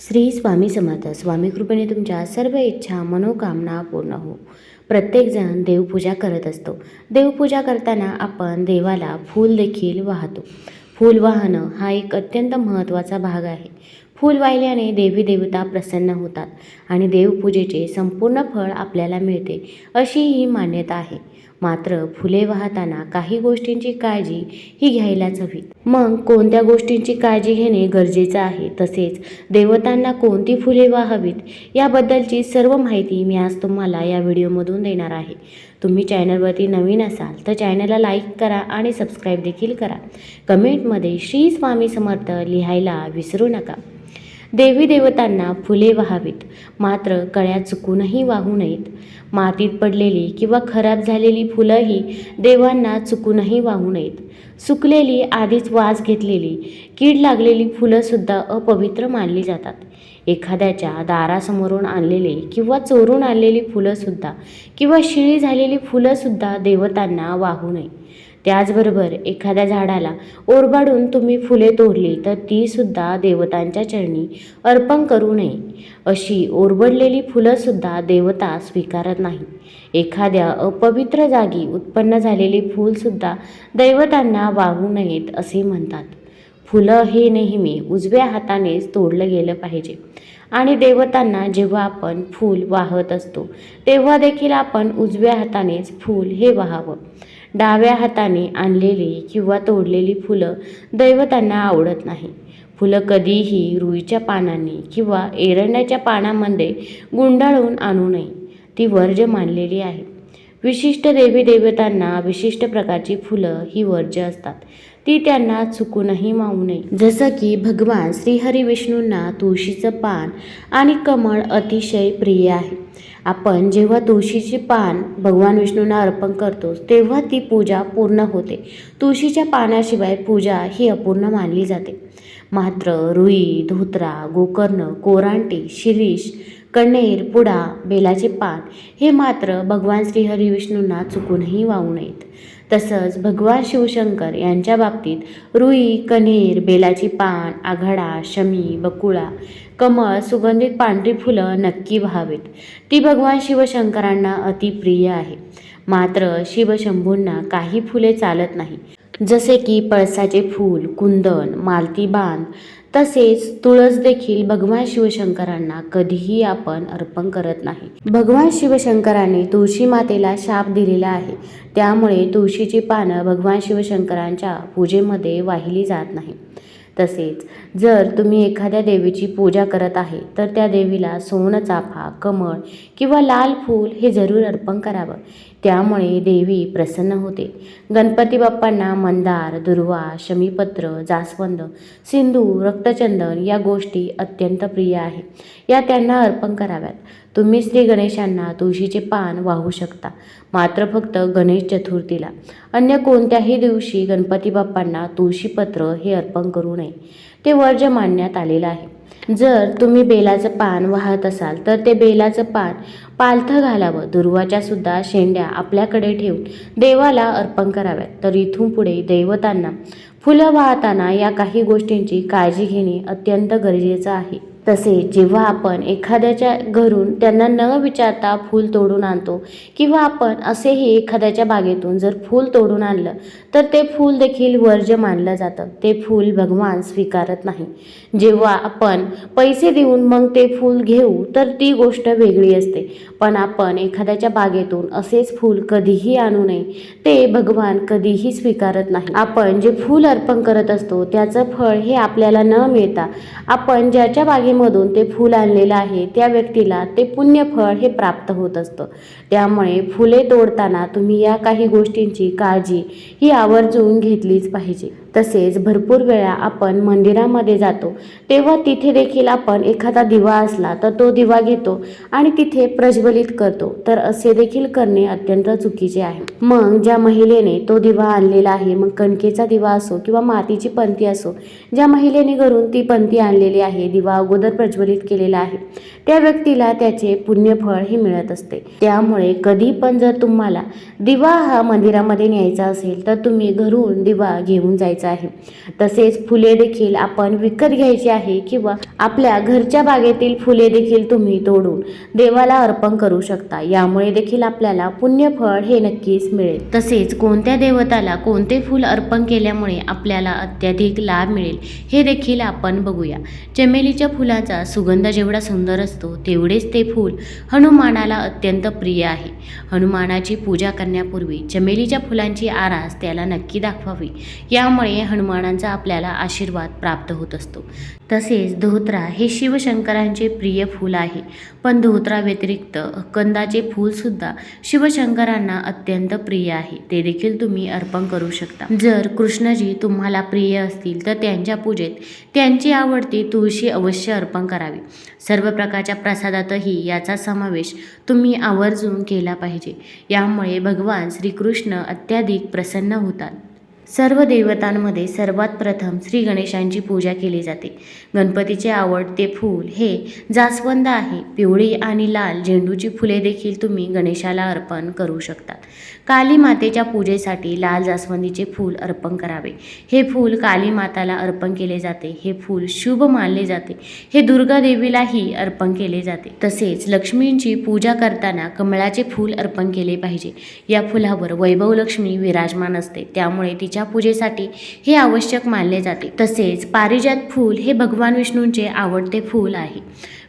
श्री स्वामी समर्थ. स्वामी कृपेने तुमच्या सर्व इच्छा मनोकामना पूर्ण हो. प्रत्येकजण देवपूजा करत असतो. देवपूजा करताना आपण देवाला फूल देखील वाहतो. फूल वाहणं हा एक अत्यंत महत्त्वाचा भाग आहे. फूल वाहिल्याने देवी देवता प्रसन्न होतात आणि देवपूजेचे संपूर्ण फळ आपल्याला मिळते अशी ही मान्यता आहे. मात्र फुले वाहताना काही गोष्टींची काळजी ही घ्यायलाच हवी. मग कोणत्या गोष्टींची काळजी घेणे गरजेचं आहे? तसेच देवतांना कोणती फुले वाहावीत? याबद्दलची सर्व माहिती मी आज तुम्हाला या व्हिडिओमधून देणार आहे. तुम्ही चॅनलवरती नवीन असाल तर चॅनलला लाईक करा आणि सबस्क्राईब देखील करा. कमेंटमध्ये श्री स्वामी समर्थ लिहायला विसरू नका. देवी देवतांना फुले वाहावीत. मात्र कळ्या चुकूनही वाहू नयेत. मातीत पडलेली किंवा खराब झालेली फुलंही देवांना चुकूनही वाहू नयेत. सुकलेली आधीच वास घेतलेली कीड लागलेली फुलंसुद्धा अपवित्र मानली जातात. एखाद्याच्या दारासमोरून आणलेले किंवा चोरून आणलेली फुलंसुद्धा किंवा शिळी झालेली फुलंसुद्धा देवतांना वाहू नये. त्याचबरोबर एखाद्या झाडाला ओरबाडून तुम्ही फुले तोडली तर तीसुद्धा देवतांच्या चरणी अर्पण करू नये. अशी ओरबडलेली फुलंसुद्धा देवता स्वीकारत नाही. एखाद्या अपवित्र जागी उत्पन्न झालेली फूलसुद्धा दैवतांना वाहू नयेत असे म्हणतात. फुलं हे नेहमी उजव्या हातानेच तोडलं गेलं पाहिजे. आणि देवतांना जेव्हा आपण फूल वाहत असतो तेव्हा देखील आपण उजव्या हातानेच फूल हे वाहावं. डाव्या हाताने आणलेली किंवा तोडलेली फुलं दैवतांना आवडत नाही. फुलं कधीही रुईच्या पानांनी किंवा एरंड्याच्या पानामध्ये गुंडाळून आणू नये. ती वर्ज्य मानलेली आहे. विशिष्ट देवी देवतांना विशिष्ट प्रकारची फुलं ही वर्ज्य असतात. ती त्यांना चुकूनही मावू नये. जसं की भगवान श्रीहरी विष्णूंना तुळशीचं पान आणि कमळ अतिशय प्रिय आहे. आपण जेव्हा तुळशीचे पान भगवान विष्णूंना अर्पण करतो तेव्हा ती पूजा पूर्ण होते. तुळशीच्या पानाशिवाय पूजा ही अपूर्ण मानली जाते. मात्र रुई धोत्रा गोकर्ण कोरांटी शिरीष कण्हेर पुडा बेलाचे पान हे मात्र भगवान श्रीहरी विष्णूंना चुकूनही वाहू नयेत. तसंच भगवान शिवशंकर यांच्या बाबतीत रुई कण्हेर बेलाची पान आघाडा शमी बकुळा कमळ सुगंधित पांढरी फुलं नक्की व्हावेत. ती भगवान शिवशंकरांना अतिप्रिय आहे. मात्र शिवशंभूंना काही फुले चालत नाही. जसे की पळसाचे फूल कुंदन मालती बांध तसेच तुळस देखील भगवान शिवशंकरांना कधीही आपण अर्पण करत नाही. भगवान शिवशंकराने तुळशी मातेला शाप दिलेला आहे. त्यामुळे तुळशीची पानं भगवान शिवशंकरांच्या पूजेमध्ये वाहिली जात नाही. तसेच जर तुम्ही एखाद्या देवीची पूजा करत आहे तर त्या देवीला सोनचाफा कमळ किंवा लाल फूल हे जरूर अर्पण करावं. त्यामुळे देवी प्रसन्न होते. गणपती बाप्पांना मंदार दुर्वा शमीपत्र जास्वंद सिंधू रक्तचंदन या गोष्टी अत्यंत प्रिय आहे. या त्यांना अर्पण कराव्यात. तुम्ही श्री गणेशांना तुळशीचे पान वाहू शकता. मात्र फक्त गणेश चतुर्थीला. अन्य कोणत्याही दिवशी गणपती बाप्पांना तुळशीपत्र हे अर्पण करू नये. ते वर्ज्य मानण्यात आलेलं आहे. जर तुम्ही बेलाचं पान वाहत असाल तर ते बेलाचं पान पालथं घालावं. दुर्वाच्या सुद्धा शेंड्या आपल्याकडे ठेवून देवाला अर्पण कराव्यात. तर इथून पुढे दैवतांना फुलं वाहताना या काही गोष्टींची काळजी घेणे अत्यंत गरजेचं आहे. तसे जेव्हा आपण एखाद्याच्या घरून त्यांना न विचारता फूल तोडून आणतो किंवा आपण असेही एखाद्याच्या बागेतून जर फूल तोडून आणलं तर ते फूल देखील वर्ज्य मानलं जातं. ते फूल भगवान स्वीकारत नाही. जेव्हा आपण पैसे देऊन मग ते फूल घेऊ तर ती गोष्ट वेगळी असते. पण आपण एखाद्याच्या बागेतून असेच फूल कधीही आणू नये ते भगवान कधीही स्वीकारत नाही. आपण जे फूल अर्पण करत असतो त्याचं फळ हे आपल्याला न मिळता आपण ज्याच्या बागेमधून ते फूल आणलेलं आहे त्या व्यक्तीला ते पुण्यफळ हे प्राप्त होत असतं. त्यामुळे फुले तोडताना तुम्ही या काही गोष्टींची काळजी ही आवर्जून घेतलीच पाहिजे. तसेच भरपूर वेळा आपण मंदिरामध्ये जातो. तेव्हा तिथे देखील आपण एखादा दिवा असला तर तो दिवा घेतो आणि तिथे प्रज्वलित करतो. तर असे देखील करणे अत्यंत चुकीचे आहे. मग ज्या महिलेने तो दिवा आणलेला आहे मग कणकेचा दिवा असो किंवा मातीची पंथी असो ज्या महिलेने घरून ती पंथी आणलेली आहे दिवा अगोदर प्रज्वलित केलेला आहे त्या व्यक्तीला त्याचे पुण्यफळ हे मिळत असते. त्यामुळे कधी पण जर तुम्हाला दिवा हा मंदिरामध्ये न्यायचा असेल तर तुम्ही घरून दिवा घेऊन जायचा करायचं आहे. तसेच फुले देखील आपण विकत घ्यायची आहे किंवा आपल्या घरच्या बागेतील फुले देखील तुम्ही तोडून देवाला अर्पण करू शकता. यामुळे देखील आपल्याला पुण्यफळ हे नक्कीच मिळेल. तसेच कोणत्या देवताला कोणते फूल अर्पण केल्यामुळे आपल्याला अत्याधिक लाभ मिळेल हे देखील आपण बघूया. चमेलीच्या फुलाचा सुगंध जेवढा सुंदर असतो तेवढेच ते फूल हनुमानाला अत्यंत प्रिय आहे. हनुमानाची पूजा करण्यापूर्वी चमेलीच्या फुलांची आरास त्याला नक्की दाखवावी. यामुळे हनुमानांचा आपल्याला आशीर्वाद प्राप्त होत असतो. तसेच धोत्रा हे शिवशंकरांचे प्रिय फूल आहे. पण धोत्रा व्यतिरिक्त कंदाचे फूलसुद्धा शिवशंकरांना अत्यंत प्रिय आहे. ते देखील तुम्ही अर्पण करू शकता. जर कृष्णजी तुम्हाला प्रिय असतील तर त्यांच्या पूजेत त्यांची आवडती तुळशी अवश्य अर्पण करावी. सर्व प्रकारच्या प्रसादातही याचा समावेश तुम्ही आवर्जून केला पाहिजे. यामुळे भगवान श्रीकृष्ण अत्याधिक प्रसन्न होतात. सर्व देवतांमध्ये सर्वात प्रथम श्री गणेशांची पूजा केली जाते. गणपतीचे आवडते फूल हे जास्वंद आहे. पिवळी आणि लाल झेंडूची फुले देखील तुम्ही गणेशाला अर्पण करू शकतात. काली मातेच्या पूजेसाठी लाल जास्वंदीचे फूल अर्पण करावे. हे फूल काली माताला अर्पण केले जाते. हे फूल शुभ मानले जाते. हे दुर्गा देवीलाही अर्पण केले जाते. तसेच लक्ष्मींची पूजा करताना कमळाचे फूल अर्पण केले पाहिजे. या फुलावर वैभव लक्ष्मी विराजमान असते. त्यामुळे तिच्या पूजेसाठी हे आवश्यक मानले जाते. तसेच पारिजात फूल हे भगवान विष्णूंचे आवडते फूल आहे.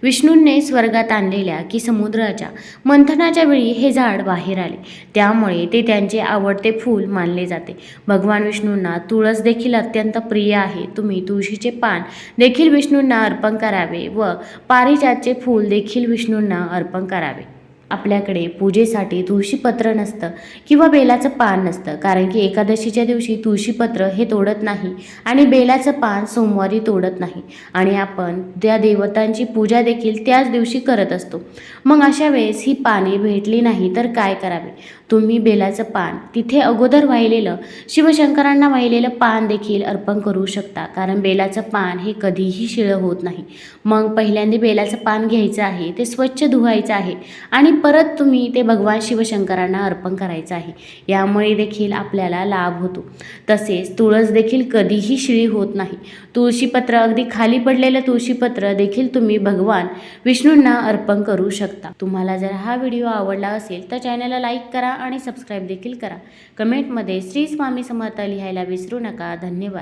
विष्णूंनी स्वर्गात आणलेल्या की समुद्राच्या मंथनाच्या वेळी हे झाड बाहेर आले. त्यामुळे ते त्यांचे आवडते फूल मानले जाते. भगवान विष्णूंना तुळस देखील अत्यंत प्रिय आहे. तुम्ही तुळशीचे पान देखील विष्णूंना अर्पण करावे व पारिजातचे फूल देखील विष्णूंना अर्पण करावे. आपल्याकडे पूजेसाठी तुळशीपत्र नसतं किंवा बेलाचं पान नसतं. कारण की एकादशीच्या दिवशी तुळशीपत्र हे तोडत नाही आणि बेलाचं पान सोमवारी तोडत नाही. आणि आपण त्या देवतांची पूजा देखील त्याच दिवशी करत असतो. मग अशा वेळेस ही पाने भेटली नाही तर काय करावे? तुम्ही बेलाचं पान तिथे अगोदर वाहिलेलं शिवशंकरांना वाहिलेलं पान देखील अर्पण करू शकता. कारण बेलाचं पान हे कधीही शिळं होत नाही. मग पहिल्यांदा बेलाचं पान घ्यायचं आहे ते स्वच्छ धुवायचं आहे आणि परत तुम्ही ते भगवान शिवशंकरांना अर्पण करायचं आहे. यामुळे देखील आपल्याला लाभ होतो. तसेच तुळस देखील कधीही शिळी होत नाही. तुळशीपत्र अगदी खाली पडलेलं तुळशीपत्र देखील तुम्ही भगवान विष्णूंना अर्पण करू शकता. तुम्हाला जर हा व्हिडिओ आवडला असेल तर चॅनलला लाईक करा आणि सबस्क्राईब देखील करा. कमेंटमध्ये श्री स्वामी समर्थ लिहायला विसरू नका. धन्यवाद.